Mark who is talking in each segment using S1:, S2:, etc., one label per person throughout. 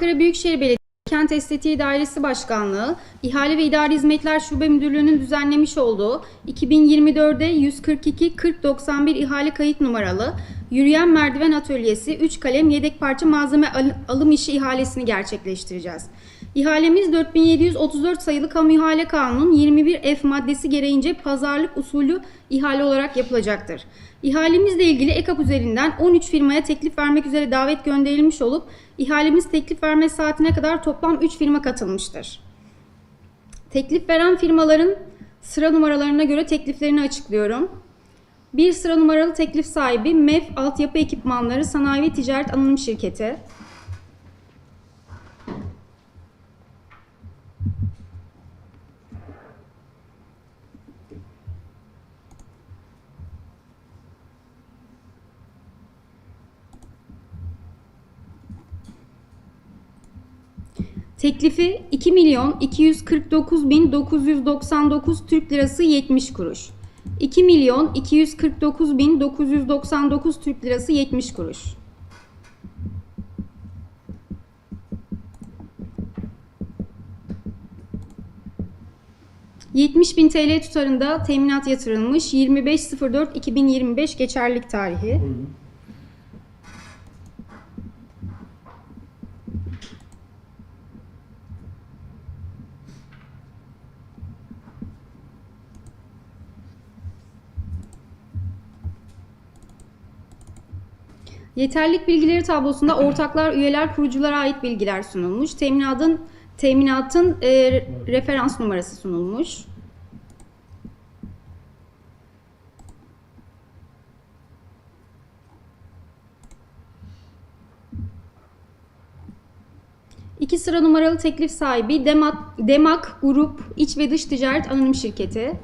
S1: Ankara Büyükşehir Belediyesi Kent Estetiği Dairesi Başkanlığı, İhale ve İdari Hizmetler Şube Müdürlüğü'nün düzenlemiş olduğu 2024'de 142 4091 ihale kayıt numaralı Yürüyen Merdiven Atölyesi 3 kalem yedek parça malzeme al- alım işi ihalesini gerçekleştireceğiz. İhalemiz 4734 sayılı Kamu İhale Kanunu'nun 21 F maddesi gereğince pazarlık usulü ihale olarak yapılacaktır. İhalemizle ilgili EKAP üzerinden 13 firmaya teklif vermek üzere davet gönderilmiş olup ihalemiz teklif verme saatine kadar toplam 3 firma katılmıştır. Teklif veren firmaların sıra numaralarına göre tekliflerini açıklıyorum. Bir sıra numaralı teklif sahibi MEF Altyapı Ekipmanları Sanayi ve Ticaret Anonim Şirketi. Teklifi 2 milyon 249 bin 999 Türk lirası 70 kuruş. 2 milyon 249 bin 999 Türk lirası 70 kuruş. ...70 bin TL tutarında teminat yatırılmış. 25.04.2025 geçerlilik tarihi.
S2: Buyurun.
S1: Yeterlilik bilgileri tablosunda ortaklar, üyeler, kuruculara ait bilgiler sunulmuş. Teminatın teminatın e, referans numarası sunulmuş. İki sıra numaralı teklif sahibi Demak, Demak Grup İç ve Dış Ticaret Anonim Şirketi.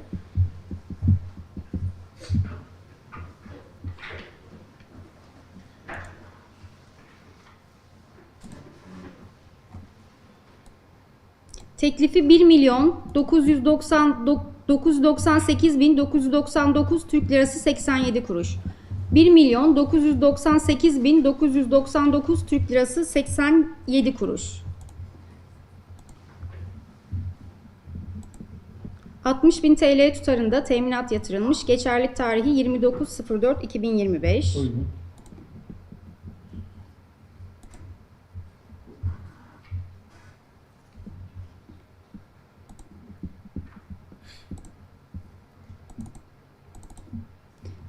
S1: Teklifi 1 milyon 990 998 bin 999 Türk lirası 87 kuruş. 1 milyon 998 bin 999 Türk lirası 87 kuruş. 60 bin TL tutarında teminat yatırılmış. Geçerlik tarihi 29.04.2025.
S2: Buyurun.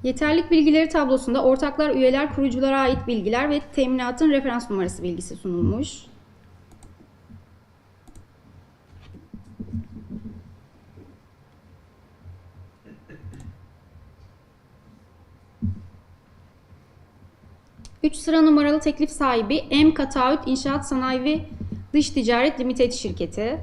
S1: Yeterlik bilgileri tablosunda ortaklar, üyeler, kuruculara ait bilgiler ve teminatın referans numarası bilgisi sunulmuş. Üç sıra numaralı teklif sahibi M Kataüt İnşaat Sanayi ve Dış Ticaret Limited şirketi.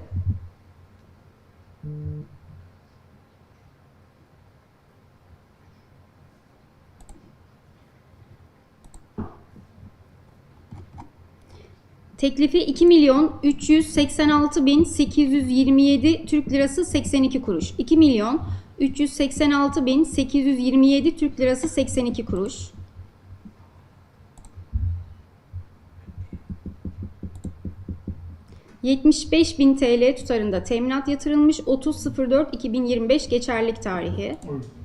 S1: Teklifi 2 milyon 386 bin 827 Türk lirası 82 kuruş. 2 milyon 386 bin 827 Türk lirası 82 kuruş. ...75 bin TL tutarında teminat yatırılmış 30.04.2025 geçerlik tarihi.
S2: Buyurun.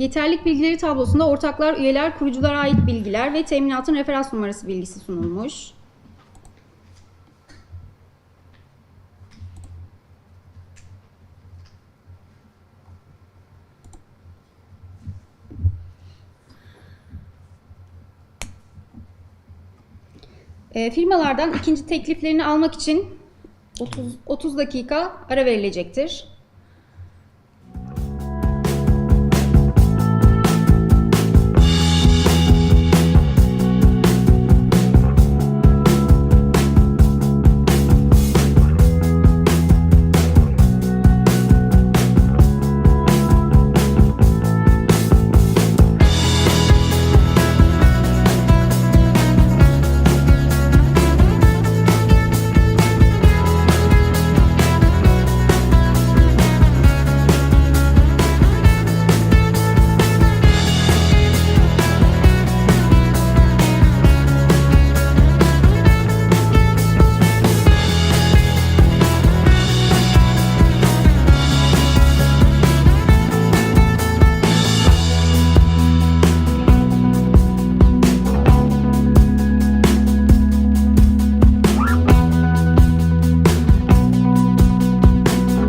S1: Yeterlik bilgileri tablosunda ortaklar, üyeler, kuruculara ait bilgiler ve teminatın referans numarası bilgisi sunulmuş. E, firmalardan ikinci tekliflerini almak için 30, 30 dakika ara verilecektir.